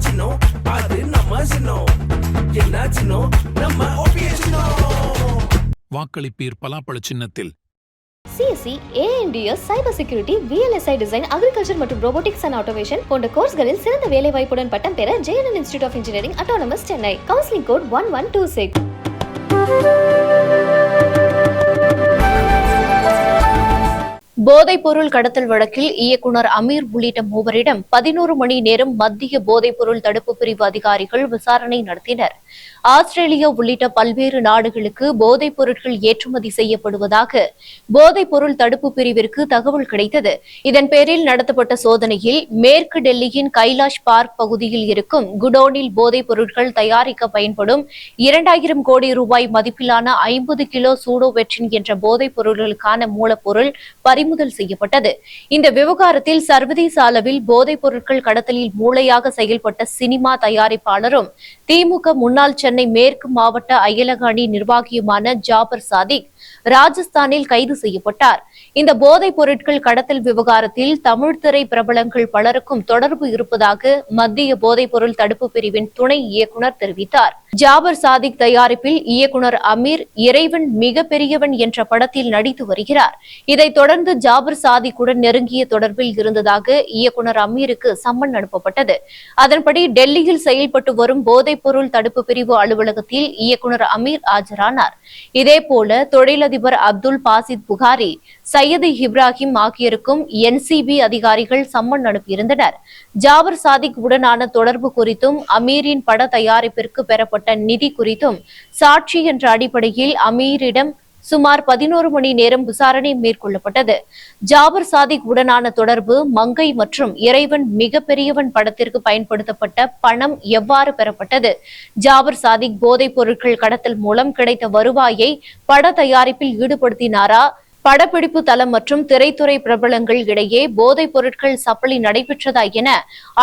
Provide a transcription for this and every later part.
சின்னோ அது நம்ம சின்னோ என்ன நம்ம சின்னோ வாக்களிப்பீர் பலாப்பழ சின்னத்தில். CSC ANDS cyber security VLSI design agriculture மற்றும் ரோபோட்டிக்ஸ் அண்ட் ஆட்டோமேஷன் போன்ற கோர்ஸ்களில் சிறந்த வேலை வாய்ப்புடன் பட்டம் பெற JNN institute of engineering autonomous Chennai counselling code one one two six போதைப் பொருள் கடத்தல் வழக்கில் இயக்குனர் அமீர் உள்ளிட்ட மூவரிடம் பதினோரு மணி நேரம் மத்திய போதைப் பொருள் தடுப்பு பிரிவு அதிகாரிகள் விசாரணை நடத்தினர். ஆஸ்திரேலியா உள்ளிட்ட பல்வேறு நாடுகளுக்கு போதைப் பொருட்கள் ஏற்றுமதி செய்யப்படுவதாக போதைப் பொருள் தடுப்பு பிரிவிற்கு தகவல் கிடைத்தது. இதன் பேரில் நடத்தப்பட்ட சோதனையில் மேற்கு டெல்லியின் கைலாஷ் பார்க் பகுதியில் இருக்கும் குடோனில் போதைப் பொருட்கள் தயாரிக்க பயன்படும் இரண்டாயிரம் கோடி ரூபாய் மதிப்பிலான ஐம்பது கிலோ சூடோவெட்ரின் என்ற போதைப் பொருட்களுக்கான மூலப்பொருள் பறிமுதல் செய்யப்பட்டது. இந்த விவகாரத்தில் சர்வதேச அளவில் போதைப் பொருட்கள் கடத்தலில் மூளையாக செயல்பட்ட சினிமா தயாரிப்பாளரும் திமுக முன்னாள் முன்னாள் சென்னை மேற்கு மாவட்ட அயலக அணி நிர்வாகியுமான ஜாபர் சாதிக் ராஜஸ்தானில் கைது செய்யப்பட்டார். இந்த போதைப் பொருட்கள் கடத்தல் விவகாரத்தில் தமிழ் திரை பிரபலங்கள் பலருக்கும் தொடர்பு இருப்பதாக மத்திய போதைப் பொருள் தடுப்பு பிரிவின் துணை இயக்குநர் தெரிவித்தார். ஜாபர் சாதிக் தயாரிப்பில் இயக்குநர் அமீர் இறைவன் மிக பெரியவன் என்ற படத்தில் நடித்து வருகிறார். இதைத் தொடர்ந்து ஜாபர் சாதிக்குடன் நெருங்கிய தொடர்பில் இருந்ததாக இயக்குநர் அமீருக்கு சம்மன் அனுப்பப்பட்டது. அதன்படி டெல்லியில் செயல்பட்டு வரும் போதைப் பொருள் தடுப்பு பிரிவு அலுவலகத்தில் இயக்குநர் அமீர் ஆஜரானார். இதேபோல தொழிலதிபர் அப்துல் பாசித் புகாரி சையது இப்ராஹிம் ஆகியோருக்கும் என்சிபி அதிகாரிகள் சம்மன் அனுப்பியிருந்தனர். ஜாபர் சாதிக் உடனான தொடர்பு குறித்தும் அமீரின் பட தயாரிப்பிற்கு பெறப்பட்ட நிதி குறித்தும் சாட்சி என்ற அடிப்படையில் அமீரிடம் சுமார் பதினோரு மணி நேரம் விசாரணை மேற்கொள்ளப்பட்டது. ஜாபர் சாதிக் உடனான தொடர்பு மங்கை மற்றும் இறைவன் மிக பெரியவன் படத்திற்கு பயன்படுத்தப்பட்ட பணம் எவ்வாறு பெறப்பட்டது? ஜாபர் சாதிக் போதைப் பொருட்கள் கடத்தல் மூலம் கிடைத்த வருவாயை பட தயாரிப்பில் ஈடுபடுத்தினாரா? படப்பிடிப்பு தளம் மற்றும் திரைத்துறை பிரபலங்கள் இடையே போதைப் பொருட்கள் சப்பளி நடைபெற்றதா என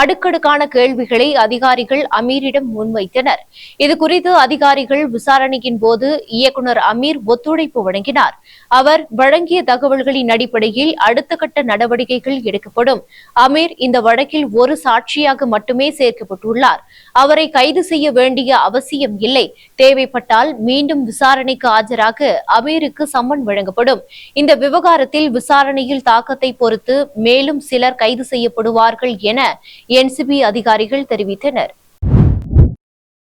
அடுக்கடுக்கான கேள்விகளை அதிகாரிகள் அமீரிடம் முன்வைத்தனர். இது குறித்து அதிகாரிகள் விசாரணையின் போது இயக்குனர் அமீர் ஒத்துழைப்பு வழங்கினார். அவர் வழங்கிய தகவல்களின் அடிப்படையில் அடுத்த கட்ட நடவடிக்கைகள் எடுக்கப்படும். அமீர் இந்த வழக்கில் ஒரு சாட்சியாக மட்டுமே சேர்க்கப்பட்டுள்ளார். அவரை கைது செய்ய வேண்டிய அவசியம் இல்லை. தேவைப்பட்டால் மீண்டும் விசாரணைக்கு ஆஜராக அமீருக்கு சம்மன் வழங்கப்படும். இந்த விவகாரத்தில் விசாரணையில் தாக்கத்தை பொறுத்து மேலும் சிலர் கைது செய்யப்படுவார்கள் என என்சிபி அதிகாரிகள் தெரிவித்தனர்.